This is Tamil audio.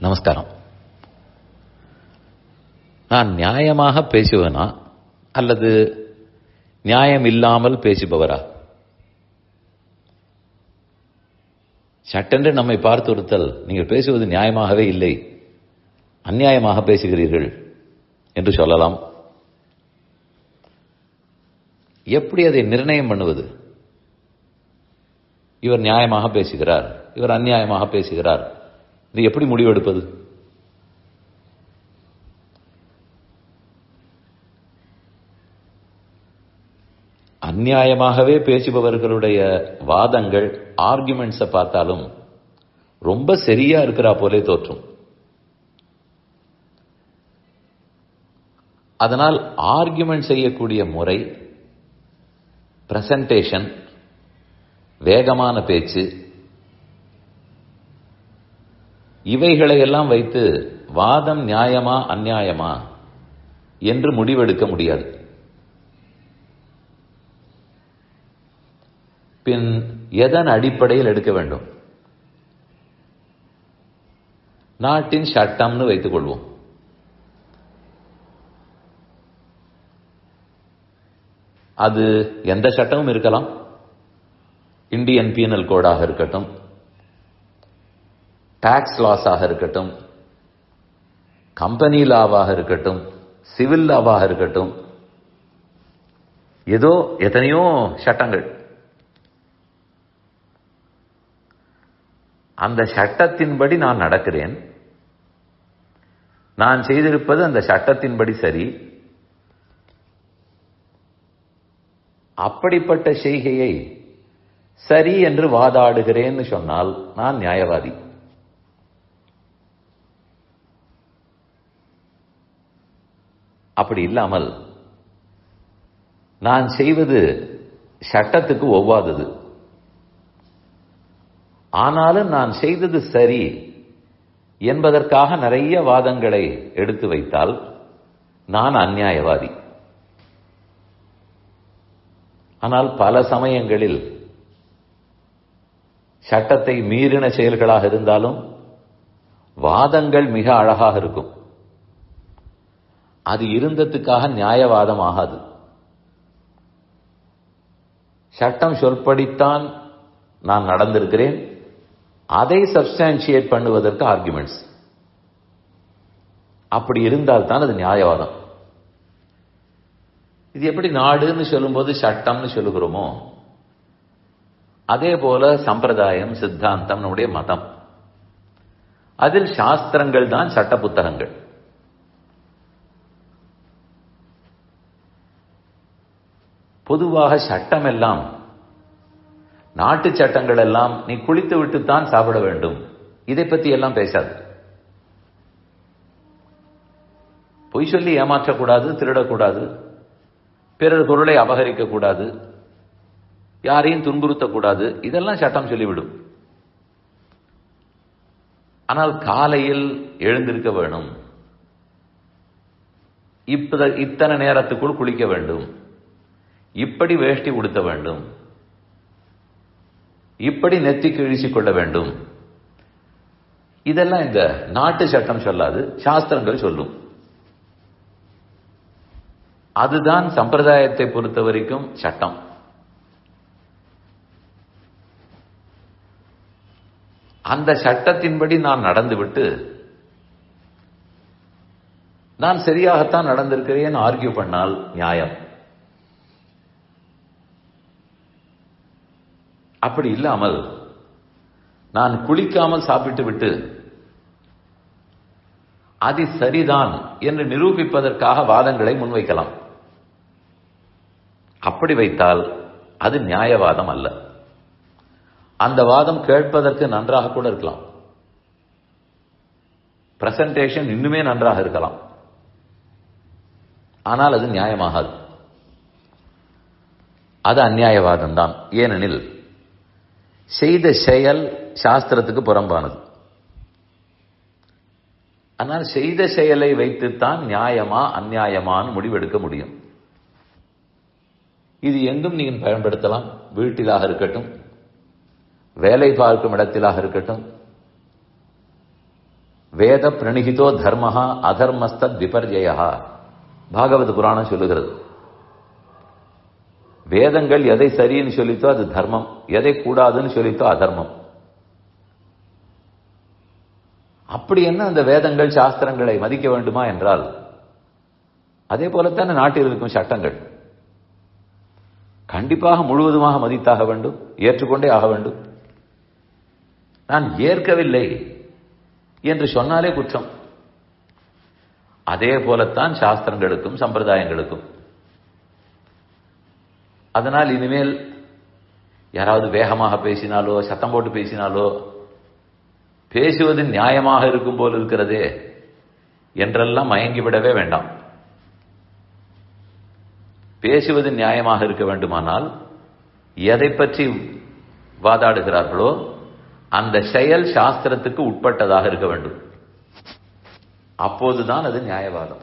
நமஸ்காரம். நான் நியாயமாக பேசுவேனா அல்லது நியாயம் இல்லாமல் பேசுபவரா? சட்டென்று நம்மை பார்த்து ஒருத்தல் நீங்கள் பேசுவது நியாயமாகவே இல்லை. அந்நியாயமாக பேசுகிறீர்கள். என்று சொல்லலாம். எப்படி அதை நிர்ணயம் பண்ணுவது? இவர் நியாயமாக பேசுகிறார் இவர் அந்நியாயமாக பேசுகிறார். இது எப்படி முடிவெடுப்பது அந்நியாயமாகவே பேசுபவர்களுடைய வாதங்கள் ஆர்குமெண்ட்ஸை பார்த்தாலும் ரொம்ப சரியா இருக்கிறா போலே தோற்றும். அதனால் ஆர்குமெண்ட் செய்யக்கூடிய முறை பிரசன்டேஷன் வேகமான பேச்சு இவைகளை எல்லாம் வைத்து வாதம் நியாயமா அந்நியாயமா என்று முடிவெடுக்க முடியாது. பின் எதன் அடிப்படையில் எடுக்க வேண்டும்? நாட்டின் சட்டம்னு வைத்துக் கொள்வோம். அது எந்த சட்டமும் இருக்கலாம். இந்தியன் பீனல் கோடாக இருக்கட்டும். டாக்ஸ் லாஸாக இருக்கட்டும் கம்பெனி லாவாக இருக்கட்டும் சிவில் லாவாக இருக்கட்டும் ஏதோ எத்தனையோ சட்டங்கள். அந்த சட்டத்தின்படி நான் நடக்கிறேன். நான் செய்திருப்பது அந்த சட்டத்தின்படி சரி. அப்படிப்பட்ட செய்கையை சரி என்று வாதாடுகிறேன்னு சொன்னால் நான் நியாயவாதி. அப்படி இல்லாமல் நான் செய்வது சட்டத்துக்கு ஒவ்வாதது. ஆனாலும் நான் செய்தது சரி என்பதற்காக நிறைய வாதங்களை எடுத்து வைத்தால் நான் அந்நியாயவாதி. ஆனால் பல சமயங்களில் சட்டத்தை மீறின செயல்களாக இருந்தாலும் வாதங்கள் மிக அழகாக இருக்கும். அது இருந்ததுக்காக நியாயவாதம் ஆகாது. சட்டம் சொற்படித்தான் நான் நடந்திருக்கிறேன். அதை சப்ஸ்டான்சியேட் பண்ணுவதற்கு ஆர்குமெண்ட்ஸ் அப்படி இருந்தால் தான் அது நியாயவாதம். இது எப்படி நாடுன்னு சொல்லும்போது சட்டம்னு சொல்லுகிறோமோ அதே போல சம்பிரதாயம் சித்தாந்தம் நம்முடைய மதம். அதில் சாஸ்திரங்கள் தான் சட்ட புத்தகங்கள். பொதுவாக சட்டம் எல்லாம் நாட்டு சட்டங்கள் எல்லாம் நீ குளித்து விட்டுத்தான் சாப்பிட வேண்டும். இதை பத்தி எல்லாம் பேசாது. பொய் சொல்லி ஏமாற்றக்கூடாது திருடக்கூடாது. பிறர் பொருளை அபகரிக்க கூடாது யாரையும் துன்புறுத்தக்கூடாது. இதெல்லாம் சட்டம் சொல்லிவிடும். ஆனால் காலையில் எழுந்திருக்க வேணும். இப்ப இத்தனை நேரத்துக்குள் குளிக்க வேண்டும். இப்படி வேஷ்டி உடுத்த வேண்டும். இப்படி நெத்திக்கு இழிச்சு கொள்ள வேண்டும். இதெல்லாம் இந்த நாட்டு சட்டம் சொல்லாது சாஸ்திரங்கள் சொல்லும். அதுதான் சம்பிரதாயத்தை பொறுத்த வரைக்கும் சட்டம். அந்த சட்டத்தின்படி நான் நடந்துவிட்டு நான் சரியாகத்தான் நடந்திருக்கிறேன் ஆர்கியூ பண்ணால் நியாயம். அப்படி இல்லாமல் நான் குளிக்காமல் சாப்பிட்டு விட்டு அது சரிதான் என்று நிரூபிப்பதற்காக வாதங்களை முன்வைக்கலாம். அப்படி வைத்தால் அது நியாயவாதம் அல்ல. அந்த வாதம் கேட்பதற்கு நன்றாக கூட இருக்கலாம். பிரசன்டேஷன் இன்னுமே நன்றாக இருக்கலாம். ஆனால் அது நியாயமாகாது. அது அந்நியாயவாதம் தான் ஏனெனில் செய்த செயல் சாஸ்திரத்துக்கு புறம்பானது. ஆனால் செய்த செயலை வைத்துத்தான் நியாயமா அந்நியாயமான்னு முடிவெடுக்க முடியும். இது எங்கும் நீங்கள் பயன்படுத்தலாம். வீட்டிலாக இருக்கட்டும் வேலை பார்க்கும் இடத்திலாக இருக்கட்டும். வேத பிரணிகிதோ தர்மஹா அதர்மஸ்தத் விபர்ஜயா பாகவத புராணம் சொல்லுகிறது. வேதங்கள் எதை சரின்னு சொல்லித்தோ அது தர்மம். எதை கூடாதுன்னு சொல்லித்தோ அதர்மம். அப்படி என்ன அந்த வேதங்கள் சாஸ்திரங்களை மதிக்க வேண்டுமா என்றால் அதே போலத்தானே நாட்டில் இருக்கும் சட்டங்கள். கண்டிப்பாக முழுவதுமாக மதித்தாக வேண்டும் ஏற்றுக்கொண்டே ஆக வேண்டும். நான் ஏற்கவில்லை என்று சொன்னாலே குற்றம். அதே போலத்தான் சாஸ்திரங்களுக்கும் சம்பிரதாயங்களுக்கும். அதனால் இனிமேல் யாராவது வேகமாக பேசினாலோ சத்தம் போட்டு பேசினாலோ பேசுவது நியாயமாக இருக்கும் போல் இருக்கிறதே என்றெல்லாம் மயங்கி விடவே வேண்டாம். பேசுவது நியாயமாக இருக்க வேண்டுமானால் எதை பற்றி வாதாடுகிறார்களோ அந்த செயல் சாஸ்திரத்துக்கு உட்பட்டதாக இருக்க வேண்டும். அப்போதுதான் அது நியாயவாதம்.